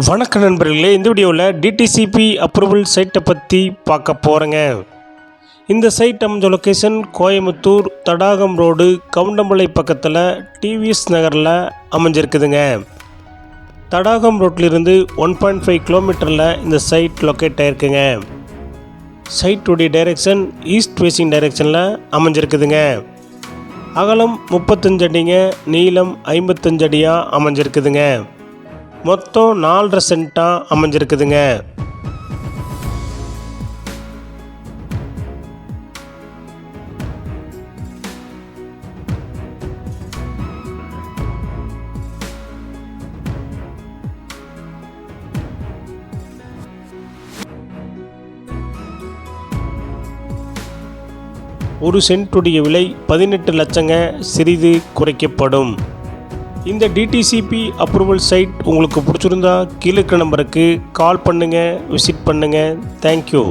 வணக்க நண்பர்களே இந்த வீடியோவில் டிடிசிபி அப்ரூவல் சைட்டை பற்றி பார்க்க போகிறேங்க இந்த சைட் அமைஞ்ச லொக்கேஷன் கோயம்புத்தூர் தடாகம் ரோடு கவுண்டமலை பக்கத்தில் டிவிஎஸ் நகரில் அமைஞ்சிருக்குதுங்க. தடாகம் ரோட்லேருந்து ஒன் பாயிண்ட் ஃபைவ் கிலோமீட்டரில் இந்த சைட் லொக்கேட் ஆகிருக்குங்க சைட்டுடைய டைரெக்ஷன் ஈஸ்ட் வேசிங் டைரெக்ஷனில் அமைஞ்சிருக்குதுங்க. அகலம் முப்பத்தஞ்சு அடிங்க நீளம் ஐம்பத்தஞ்சு அடியாக அமைஞ்சிருக்குதுங்க. மொத்தம் நாலரை சென்ட்டாக அமைஞ்சிருக்குதுங்க. ஒரு சென்ட்டுடைய விலை பதினெட்டு லட்சங்க சிறிது குறைக்கப்படும். இந்த டிடிசிபி அப்ரூவல் சைட் உங்களுக்கு பிடிச்சிருந்தா கீழே நம்பருக்கு கால் பண்ணுங்கள் விசிட் பண்ணுங்கள் தேங்க்யூ